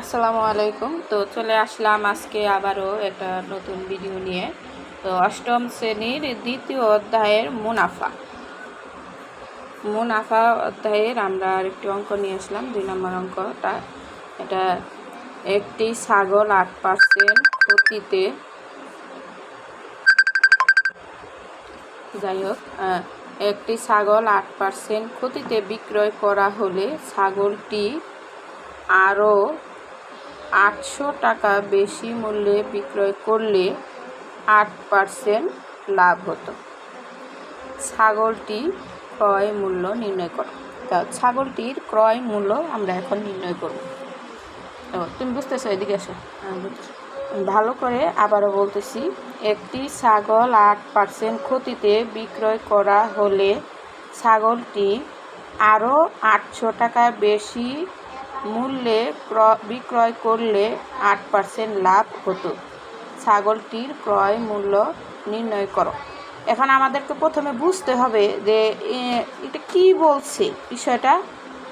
আসসালামু আলাইকুম। তো চলে আসলাম আজকে আবারও একটা নতুন ভিডিও নিয়ে। তো অষ্টম শ্রেণির দ্বিতীয় অধ্যায়ের মুনাফা। মুনাফা অধ্যায়ের আমরা আরেকটি অঙ্ক নিয়ে আসলাম, দুই নম্বর অঙ্কটা। এটা একটি ছাগল আট পার্সেন্ট ক্ষতিতে। যাই হোক একটি ছাগল আট পার্সেন্ট ক্ষতিতে বিক্রয় করা হলে ছাগলটি আরও আটশো টাকা বেশি মূল্যে বিক্রয় করলে আট পার্সেন্ট লাভ হতো। ছাগলটি ক্রয় মূল্য নির্ণয় করো। তা ছাগলটির ক্রয় মূল্য আমরা এখন নির্ণয় করব। তো তুমি বুঝতেছো এদিকে এসো। হ্যাঁ, ভালো করে আবারও বলতেছি একটি ছাগল আট পার্সেন্ট ক্ষতিতে বিক্রয় করা হলে ছাগলটি আরও আটশো টাকা বেশি মূল্যে বিক্রয় করলে আট পার্সেন্ট লাভ হতো। ছাগলটির ক্রয় মূল্য নির্ণয় করো। এখন আমাদেরকে প্রথমে বুঝতে হবে যে এটা কি বলছে? বিষয়টা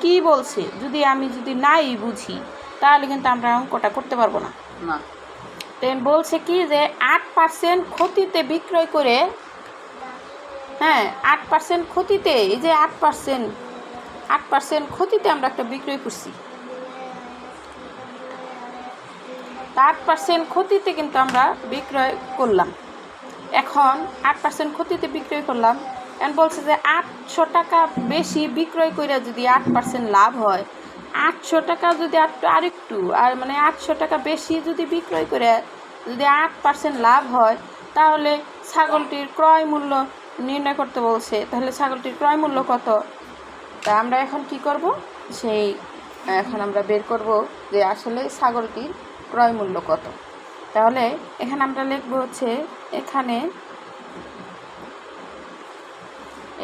কি বলছে? যদি আমি যদি নাই বুঝি তাহলে কিন্তু আমরা অঙ্কটা করতে পারব না। না। দেন বলছে কি যে আট পার্সেন্ট ক্ষতিতে বিক্রয় করে হ্যাঁ আট পার্সেন্ট ক্ষতিতে এই যে আট পার্সেন্ট আট পার্সেন্ট ক্ষতিতে আমরা একটা বিক্রয় করছি। আট পার্সেন্ট ক্ষতিতে কিন্তু আমরা বিক্রয় করলাম। এখন আট পার্সেন্ট ক্ষতিতে বিক্রয় করলাম এখন বলছে যে আটশো টাকা বেশি বিক্রয় করে যদি আট পার্সেন্ট লাভ হয়, আটশো টাকা যদি আরেকটু আরেকটু, আর মানে আটশো টাকা বেশি যদি বিক্রয় করে যদি আট পার্সেন্ট লাভ হয়, তাহলে ছাগলটির ক্রয় মূল্য নির্ণয় করতে বলছে। তাহলে ছাগলটির ক্রয় মূল্য কত? তা আমরা এখন কি করব? সেই এখন আমরা বের করব যে আসলে ছাগলটির ক্রয় মূল্য কত? তাহলে এখানে আমরা লিখব হচ্ছে এখানে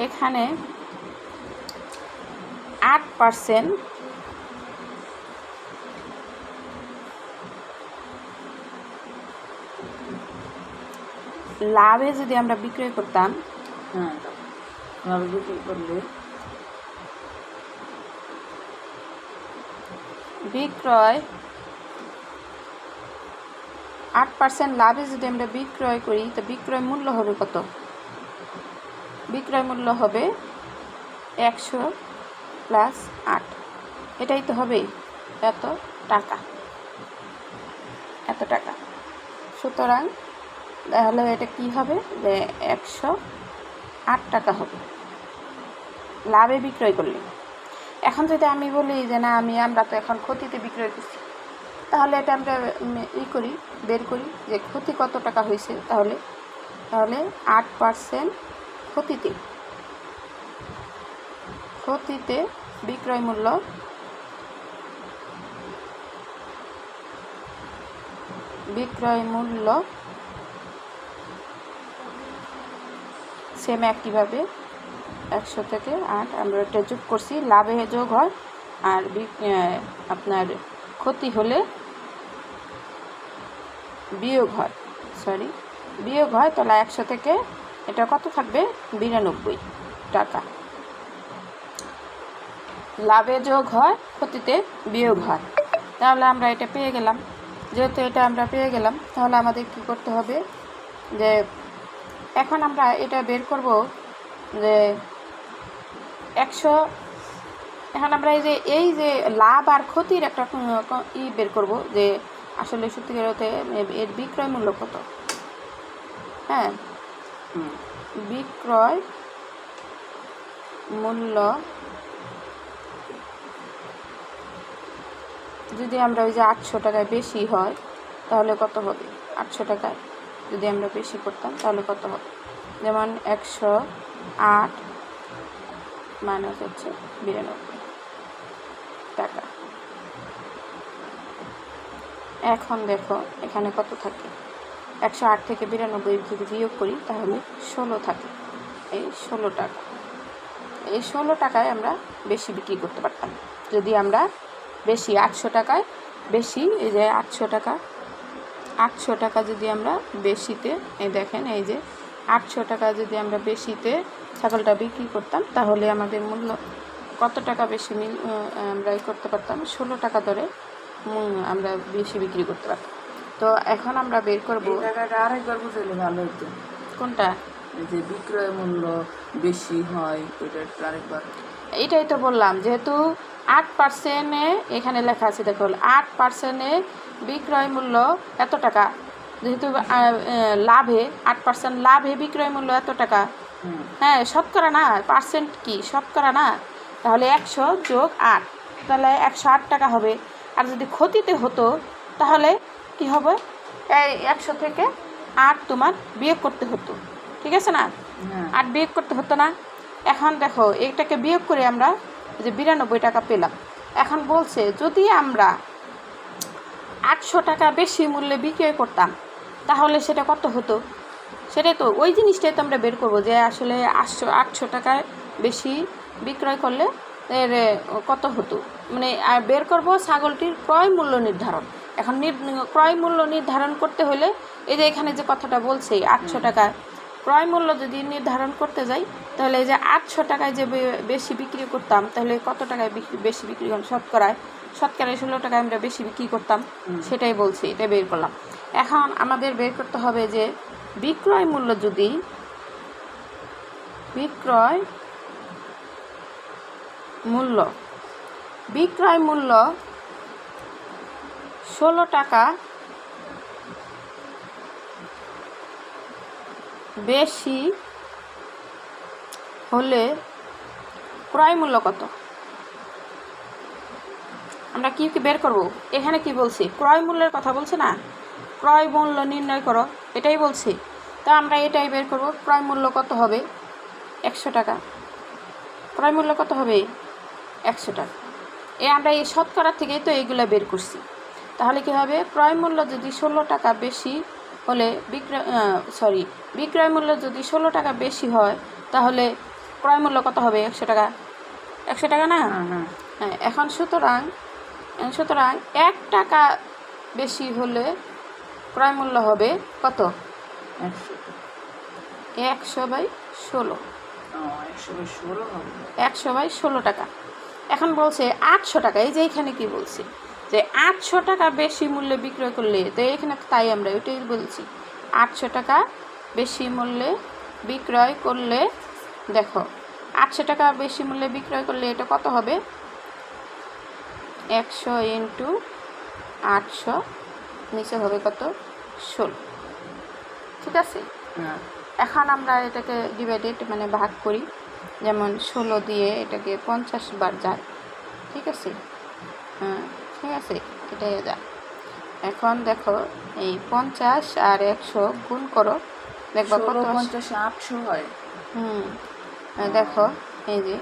এখানে আট পার্সেন্ট লাভে যদি আমরা বিক্রয় করতাম হ্যাঁ এভাবে বিক্রি করলে বিক্রয় আট পার্সেন্ট লাভে যদি আমরা বিক্রয় করি, তো বিক্রয় মূল্য হবে কত? বিক্রয় মূল্য হবে একশো প্লাস আট। এটাই তো হবে এত টাকা। এত টাকা। সুতরাং তাহলে এটা কি হবে? যে একশো আট টাকা হবে লাভে বিক্রয় করলে। এখন যদি আমি বলি যে না, আমি আমরা তো এখন ক্ষতিতে বিক্রয় করছি তাহলে এটা আমরা ই করি, বের করি যে ক্ষতি কত টাকা হয়েছে তাহলে। তাহলে আট পার্সেন্ট ক্ষতিতে। ক্ষতিতে বিক্রয় মূল্য বিক্রয় মূল্য সেম একইভাবে একশো থেকে আট। আমরা এটা যোগ করছি। লাভে যোগ হয়। আর আপনার ক্ষতি হলে বিয়োগ হয় সরি বিয়োগ হয়, তাহলে একশো থেকে এটা কত থাকবে? বিরানব্বই টাকা। লাভে যোগ হয়, ক্ষতিতে বিয়োগ হয়। তাহলে আমরা এটা পেয়ে গেলাম। যেহেতু এটা আমরা পেয়ে গেলাম, তাহলে আমাদের কি করতে হবে? যে এখন আমরা এটা বের করব যে একশো, এখন আমরা এই যে এই যে লাভ আর ক্ষতির একটা ই বের করব যে আসলে সত্যিকার অর্থে এর বিক্রয় মূল্য কত? হ্যাঁ? বিক্রয় মূল্য যদি আমরা ওই যে আটশো টাকায় বেশি হয় তাহলে কত হবে? আটশো টাকায় যদি আমরা বেশি করতাম তাহলে কত হবে? যেমন একশো আট মাইনাস হচ্ছে বিরানব্বই টাকা এখন দেখো এখানে কত থাকে? একশো আট থেকে বিরানব্বই যদি বিয়োগ করি তাহলে ষোলো থাকে। এই ষোলো টাকা। এই ষোলো টাকায় আমরা বেশি বিক্রি করতে পারতাম। যদি আমরা বেশি আটশো টাকায় বেশি এই যে আটশো টাকা আটশো টাকা যদি আমরা বেশিতে এই দেখেন এই যে আটশো টাকা যদি আমরা বেশিতে ছাগলটা বিক্রি করতাম তাহলে আমাদের মূল্য কত টাকা বেশি মিল আমরা করতে পারতাম? ষোলো টাকা হুম, আমরা বেশি বিক্রি করতে পারি তো এখন আমরা বের করব আরেকবার বুঝাইলে ভালো হতো কোনটা? যে বিক্রয় মূল্য বেশি হয় ওইটা আরেকবার। এইটাই তো বললাম যেহেতু আট পার্সেন্টে এখানে লেখা আছে দেখো আট পার্সেন্টে বিক্রয় মূল্য এত টাকা। যেহেতু লাভে আট পার্সেন্ট লাভে বিক্রয় মূল্য এত টাকা। হ্যাঁ শতকরা না পার্সেন্ট কি? শতকরা না? তাহলে একশো যোগ আট তাহলে একশো আট টাকা হবে। আর যদি ক্ষতিতে হতো তাহলে কি হবে? এই একশো থেকে আট তোমার বিয়োগ করতে হতো। ঠিক আছে না? আট বিয়োগ করতে হতো না। এখন দেখো এইটাকে বিয়োগ করে আমরা যে বিরানব্বই টাকা পেলাম। এখন বলছে যদি আমরা আটশো টাকা বেশি মূল্যে বিক্রয় করতাম তাহলে সেটা কত হতো? সেটাই তো ওই জিনিসটাই তো আমরা বের করব যে আসলে আটশো আটশো টাকায় বেশি বিক্রয় করলে এর কত হতো? মানে আর বের করব ছাগলটির ক্রয় মূল্য নির্ধারণ। এখন নির- ক্রয় মূল্য নির্ধারণ করতে হলে এই যে এখানে যে কথাটা বলছে আটশো টাকা ক্রয় মূল্য যদি নির্ধারণ করতে যাই তাহলে এই যে আটশো টাকায় যে বেশি বিক্রি করতাম তাহলে কত টাকায় বিক্রি- বেশি বিক্রি করলাম? শতকরায় শতকরায় ষোলো টাকায় আমরা বেশি বিক্রি করতাম। সেটাই বলছি এটা বের করলাম। এখন আমাদের বের করতে হবে যে বিক্রয় মূল্য যদি বিক্রয় মূল্য। বিক্রয় মূল্য ষোলো টাকা। বেশি হলে ক্রয় মূল্য কত? আমরা কী কি বের করব? এখানে কি বলছি? ক্রয় মূল্যের কথা বলছে না? ক্রয় মূল্য নির্ণয় করো, এটাই বলছি। তা আমরা এটাই বের করব। ক্রয় মূল্য কত হবে? একশো টাকা। ক্রয় মূল্য কত হবে? একশো টাকা। এ আমরা এই শতকরা থেকেই তো এইগুলো বের করছি। তাহলে কি হবে? ক্রয় মূল্য যদি ষোলো টাকা বেশি হলে বিক্রয় সরি বিক্রয় মূল্য যদি ষোলো টাকা বেশি হয় তাহলে ক্রয় মূল্য কত হবে? একশো টাকা। একশো টাকা না? হ্যাঁ হ্যাঁ। হ্যাঁ এখন সুতরাং সুতরাং এক টাকা বেশি হলে ক্রয় মূল্য হবে কত? একশো বাই ষোলো। একশো বাই ষোলো টাকা। এখন বলছে আটশো টাকা এই যে এখানে কি বলছে? যে আটশো টাকা বেশি মূল্যে বিক্রয় করলে তো এখানে তাই আমরা ওইটাই বলছি। আটশো টাকা বেশি মূল্যে বিক্রয় করলে দেখো আটশো টাকা বেশি মূল্যে বিক্রয় করলে এটা কত হবে? একশো ইন্টু আটশো নিচে হবে কত? ষোলো। ঠিক আছে? হ্যাঁ। এখন আমরা এটাকে ডিভাইডেড মানে ভাগ করি। যেমন ষোলো দিয়ে এটাকে পঞ্চাশ বার যায়। ঠিক আছে? হ্যাঁ ঠিক আছে এটাই যা এখন দেখো এই পঞ্চাশ আর একশো গুণ করো দেখবা কত আসে। আটশো হয়। হুম দেখো এই যে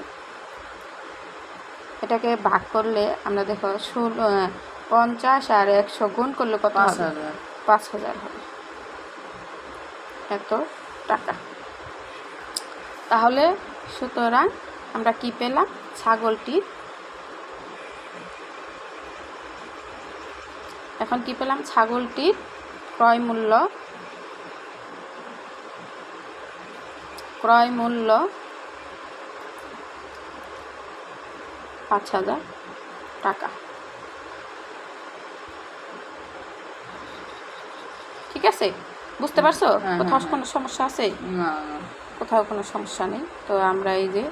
এটাকে ভাগ করলে আমরা দেখো ষোলো পঞ্চাশ আর একশো গুণ করলে কত হবে? হাজার। পাঁচ হাজার হবে। এত টাকা। তাহলে সুতরাং আমরা কি পেলাম? ছাগলটির। এখন কি পেলাম? ছাগলটির ক্রয় মূল্য। ক্রয় মূল্য পাঁচ হাজার টাকা। ঠিক আছে? বুঝতে পারছ? হ্যাঁ, কোথাও হ্যাঁ, কোনো সমস্যা আছে? না। কোথাও কোনো সমস্যা নেই। তো আমরা এই যে